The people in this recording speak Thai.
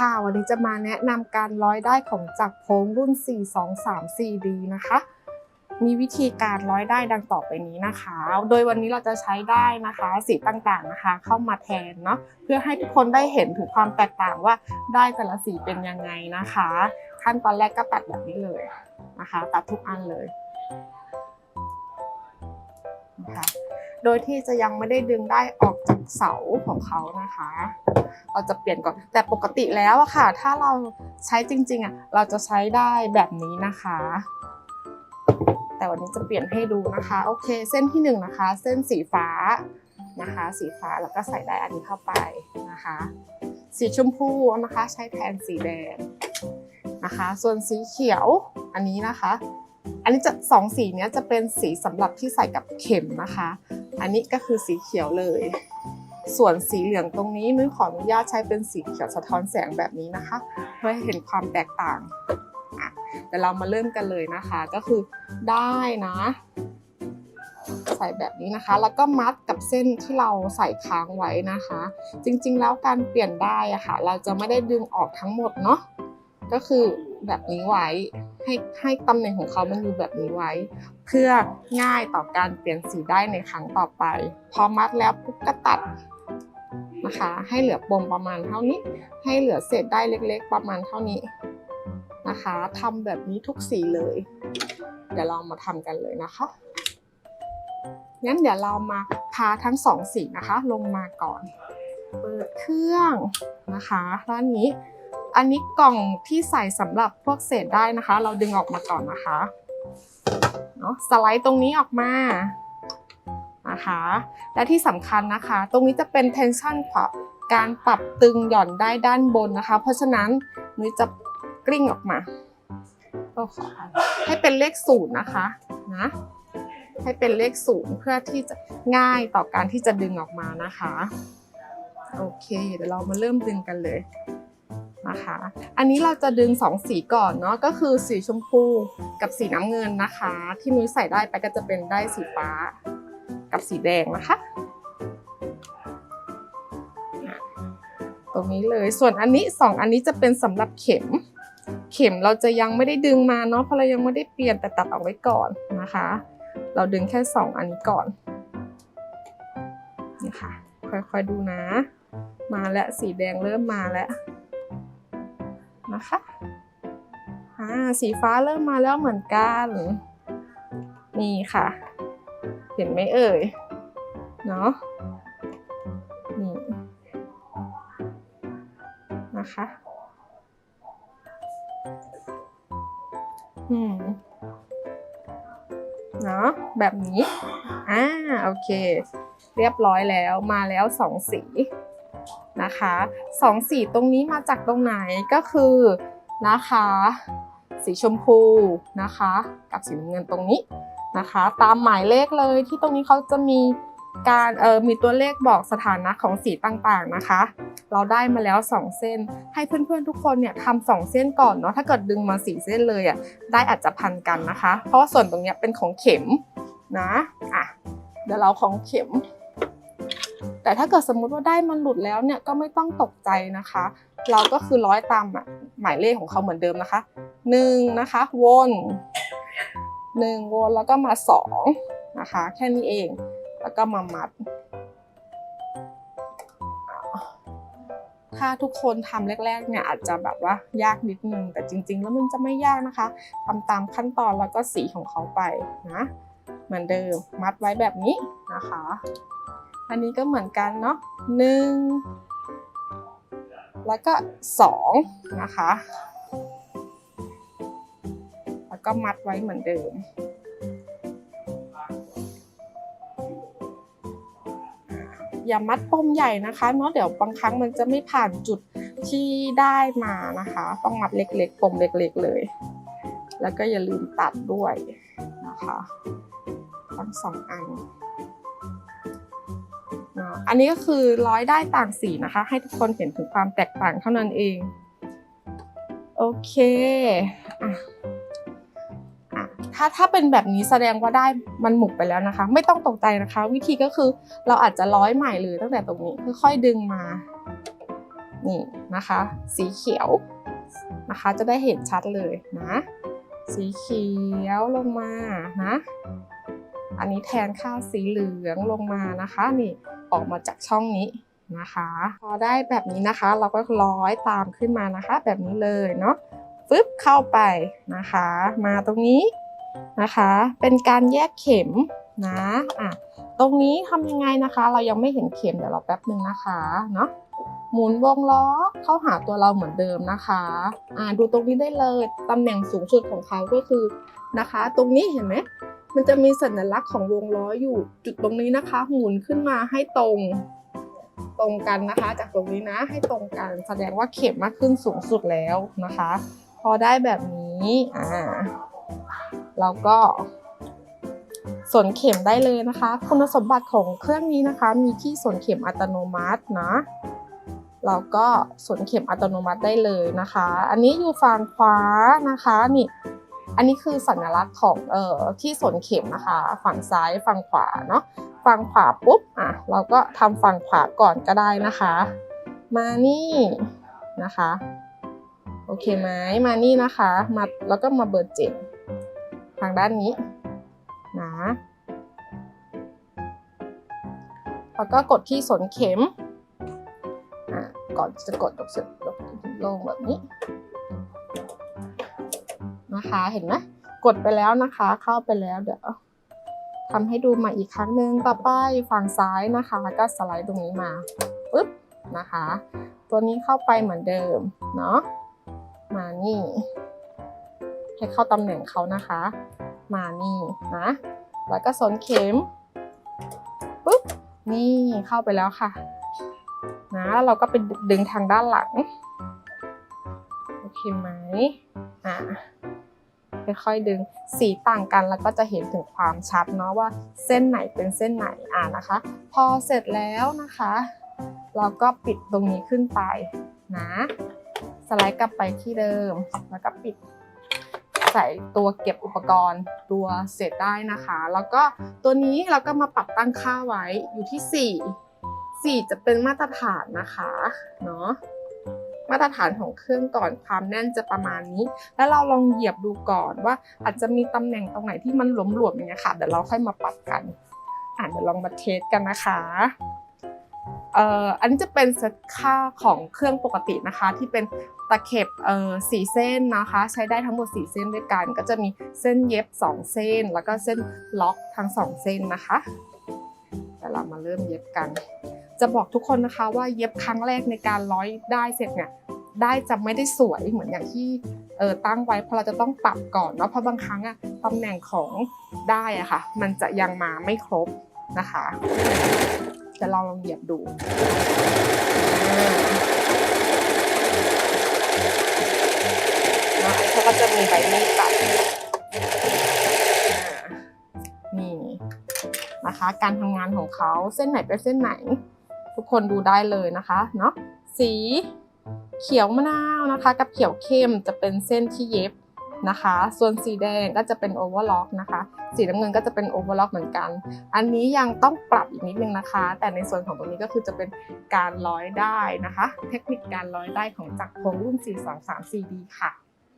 ค่ะวันนี้จะมาแนะนำการร้อยได้ของจักรโพ้งรุ่น 4234D นะคะ มีวิธีการร้อยได้ดังต่อไปนี้นะคะ โดยวันนี้เราจะใช้ได้นะคะ สีต่างๆนะคะ เข้ามาแทนเนาะเพื่อให้ทุกคนได้เห็นถึงความแตกต่างว่าได้แต่ละสีเป็นยังไงนะคะ ขั้นตอนแรกก็ตัดแบบนี้เลยนะคะ ตัดทุกอันเลยนะคะโดยที่จะยังไม่ได้ดึงได้ออกจากเสาของเขานะคะ เราจะเปลี่ยนก่อน แต่ปกติแล้วอะค่ะ ถ้าเราใช้จริงๆอะเราจะใช้ได้แบบนี้นะคะ แต่วันนี้จะเปลี่ยนให้ดูนะคะ โอเค เส้นที่หนึ่งนะคะ เส้นสีฟ้านะคะ สีฟ้าแล้วก็ใส่ได้อันนี้เข้าไปนะคะ สีชมพูนะคะ ใช้แทนสีแดงนะคะ ส่วนสีเขียวอันนี้นะคะ อันนี้จะสองสีนี้จะเป็นสีสำหรับที่ใส่กับเข็มนะคะ อันนี้ก็คือสีเขียวเลย ส่วนสีเหลืองตรงนี้นุ้ยขออนุญาตใช้เป็นสีเขียวสะท้อนแสงแบบนี้นะคะ เพื่อให้เห็นความแตกต่างอะเดี๋ยวเรามาเริ่มกันเลยนะคะก็คือได้นะ ใส่แบบนี้นะคะ แล้วก็มัดกับเส้นที่เราใส่ค้างไว้นะคะ จริงๆแล้วการเปลี่ยนได้อะค่ะ เราจะไม่ได้ดึงออกทั้งหมดเนาะก็คือแบบนี้ไว้ให้ให้ตำแหน่งของเขามันอยู่แบบนี้ไว้ เพื่อง่ายต่อการเปลี่ยนสีได้ในครั้งต่อไป พอมัดแล้วปุ๊บก็ตัด นะคะ ให้เหลือปมประมาณเท่านี้ ให้เหลือเศษได้เล็กๆ ประมาณเท่านี้นะคะทำแบบนี้ทุกสีเลย เดี๋ยวเรามาทำกันเลยนะคะงั้นเดี๋ยวเรามาพาทั้งสองสีนะคะ ลงมาก่อน เปิดเครื่องนะคะด้านนี้ อันนี้กล่องที่ใส่สำหรับพวกเศษได้นะคะ เราดึงออกมาก่อนนะคะเนาะสไลด์ตรงนี้ออกมา นะคะ และที่สำคัญนะคะ ตรงนี้จะเป็น tension ปรับการปรับตึงหย่อนได้ด้านบนนะคะ เพราะฉะนั้นนุ้ยจะกลิ้งออกมาก็ขอให้เป็นเลขศูนย์นะคะนะให้เป็นเลขศูนย์เพื่อที่จะง่ายต่อการที่จะดึงออกมานะคะ โอเค เดี๋ยวเรามาเริ่มดึงกันเลยนะคะ อันนี้เราจะดึง 2 สีก่อนเนาะก็คือสีชมพูกับสีน้ำเงินนะคะ ที่นุ้ยใส่ได้ไปก็จะเป็นได้สีฟ้า กับสีแดงนะคะ ตรงนี้เลยส่วนอันนี้ 2 อันนี้จะเป็นสำหรับเข็ม เข็มเราจะยังไม่ได้ดึงมาเนาะเพราะเรายังไม่ได้เปลี่ยนแต่ตัดเอาไว้ก่อนนะคะ เราดึงแค่ 2 อันนี้ก่อนนี่ค่ะค่อยๆดูนะ มาแล้วสีแดงเริ่มมาแล้วนะคะอ่าสีฟ้าเริ่มมาแล้วเหมือนกัน นี่ค่ะ ห็นไหมเอ่ย เนาะนี่นะคะอืมเนาะแบบนี้อ่าโอเค เรียบร้อยแล้วมาแล้วสองสีนะคะสองสีตรงนี้มาจากตรงไหนก็คือนะคะ สีชมพูนะคะ กับสีน้ำเงินตรงนี้ นะคะ ตามหมายเลขเลยที่ตรงนี้เขาจะมีการเออมีตัวเลขบอกสถานะของสีต่างๆนะคะ เราได้มาแล้ว 2 เส้น ให้เพื่อนๆทุกคนเนี่ยทำสองเส้นก่อนเนาะถ้าเกิดดึงมาสีเส้นเลยอะได้อาจจะพันกันนะคะ เพราะว่าส่วนตรงเนี้ยเป็นของเข็มนะอะเดี๋ยวเราของเข็ม แต่ถ้าเกิดสมมุติว่าได้มันหลุดแล้วเนี่ยก็ไม่ต้องตกใจนะคะ เราก็คือร้อยตามหมายเลขของเขาเหมือนเดิมนะคะหนึ่งนะคะวน หนึ่งวนแล้วก็มาสองนะคะแค่นี้เองแล้วก็มามัด ถ้าทุกคนทำแรกๆเนี่ยอาจจะแบบว่ายากนิดนึง แต่จริง ๆ แล้วมันจะไม่ยากนะคะทำตามขั้นตอนแล้วก็สีของเขาไปนะเหมือนเดิมมัดไว้แบบนี้นะคะ อันนี้ก็เหมือนกันเนาะหนึ่งแล้วก็สองนะคะ แล้วก็มัดไว้เหมือนเดิม อย่ามัดปมใหญ่นะคะเนาะเดี๋ยวบางครั้งมันจะไม่ผ่านจุดที่ได้มานะคะ ต้องมัดเล็กๆปมเล็กๆเลย แล้วก็อย่าลืมตัดด้วยนะคะทั้งสองอันอันนี้ก็คือร้อยได้ต่างสีนะคะ ให้ทุกคนเห็นถึงความแตกต่างเท่านั้นเอง โอเคอะอะ ถ้าถ้าเป็นแบบนี้แสดงว่าได้มันหมุกไปแล้วนะคะ ไม่ต้องตกใจนะคะ วิธีก็คือเราอาจจะร้อยใหม่เลยตั้งแต่ตรงนี้ค่อยๆดึงมานี่นะคะ สีเขียวนะคะ จะได้เห็นชัดเลยนะ สีเขียวลงมานะอันนี้แทนค่าสีเหลืองลงมานะคะนี่ออกมาจากช่องนี้นะคะ พอได้แบบนี้นะคะ เราก็ร้อยตามขึ้นมานะคะ แบบนี้เลยเนาะฟึบเข้าไปนะคะ มาตรงนี้ นะคะ เป็นการแยกเข็มนะอะตรงนี้ทำยังไงนะคะ เรายังไม่เห็นเข็มเดี๋ยวเราแป๊บหนึ่งนะคะเนาะหมุนวงล้อเข้าหาตัวเราเหมือนเดิมนะคะอ่าดูตรงนี้ได้เลยตำแหน่งสูงสุดของเขาก็คือนะคะ ตรงนี้เห็นไหมมันจะมีสัญลักษณ์ของวงล้ออยู่จุดตรงนี้นะคะ หมุนขึ้นมาให้ตรงตรงกันนะคะ จากตรงนี้นะให้ตรงกันแสดงว่าเข็มมากขึ้นสูงสุดแล้วนะคะ พอได้แบบนี้อ่า เราก็สนเข็มได้เลยนะคะ คุณสมบัติของเครื่องนี้นะคะ มีที่สนเข็มอัตโนมัตินะเราก็สนเข็มอัตโนมัติได้เลยนะคะ อันนี้อยู่ฝั่งขวานะคะนี่อันนี้คือสัญลักษณ์ของเอ่อที่สนเข็มนะคะ ฝั่งซ้ายฝั่งขวาเนาะฝั่งขวาปุ๊บอะเราก็ทำฝั่งขวาก่อนก็ได้นะคะ มานี่นะคะโอเคไหมมานี่นะคะมาแล้วก็มาเบอร์เจ็ด ทางด้านนี้นะแล้วก็กดที่สนเข็มอะก่อนจะกดยกเสร็จยกลงแบบนี้นะคะเห็นไหมกดไปแล้วนะคะ เข้าไปแล้วเดี๋ยวทำให้ดูม่อีกครั้งหนึ่งต่อไปฝั่งซ้ายนะคะ ก็สไลด์ตรงนี้มาปึ๊บนะคะ ตัวนี้เข้าไปเหมือนเดิมเนาะมานี่ ให้เข้าตำแหน่งเขานะคะ มานี่นะแล้วก็สนเข็มปึ๊บนี่เข้าไปแล้วค่ะ นะเราก็ไปดึงทางด้านหลังโอเคไหมอ่าค่อยๆดึงสีต่างกันแล้วก็จะเห็นถึงความชัดเนาะว่าเส้นไหนเป็นเส้นไหนอ่านะคะ พอเสร็จแล้วนะคะ เราก็ปิดตรงนี้ขึ้นไปนะ สไลด์กลับไปที่เดิมแล้วก็ปิด ใส่ตัวเก็บอุปกรณ์ตัวเสร็จได้นะคะ แล้วก็ตัวนี้เราก็มาปรับตั้งค่าไว้อยู่ที่ 4 4 จะเป็นมาตรฐานนะคะเนาะมาตรฐานของเครื่องก่อนความแน่นจะประมาณนี้ แล้วเราลองเหยียบดูก่อนว่าอาจจะมีตำแหน่งตรงไหนที่มันหลวมๆอย่างเงี้ยค่ะเดี๋ยวเราค่อยมาปรับกันอ่าเดี๋ยวลองมาเทสกันนะคะ อ่ออันนี้จะเป็นเซตค่าของเครื่องปกตินะคะ ที่เป็นตะเข็บเอ่อสีเส้นนะคะ ใช้ได้ทั้งหมด 4 เส้นด้วยกัน ก็จะมีเส้นเย็บ 2 เส้น แล้วก็เส้นล็อกทั้ง 2 เส้นนะคะเดี๋ยวเรามาเริ่มเย็บกัน จะบอกทุกคนนะคะว่าเย็บครั้งแรกในการร้อยได้เสร็จเนี่ยได้จะไม่ได้สวยเหมือนอย่างที่เออตั้งไว้เพราะเราจะต้องปรับก่อนเนาะเพราะบางครั้งอะตำแหน่งของได้อะค่ะ มันจะยังมาไม่ครบนะคะ จะลองลองเหยียบดูอ่าเขาก็จะมีใบมีดตัดอ่านี่นะคะ การทำงานของเขาเส้นไหนเป็นเส้นไหน ทุกคนดูได้เลยนะคะเนาะสีเขียวมะนาวนะคะ กับเขียวเข้มจะเป็นเส้นที่เย็บ นะคะ ส่วนสีแดงก็จะเป็นโอเวอร์ล็อกนะคะ สีน้ำเงินก็จะเป็นโอเวอร์ล็อกเหมือนกัน อันนี้ยังต้องปรับอีกนิดนึงนะคะ แต่ในส่วนของตรงนี้ก็คือจะเป็นการร้อยได้นะคะ เทคนิคการร้อยได้ของจักรพงรุ่น 4234D ค่ะ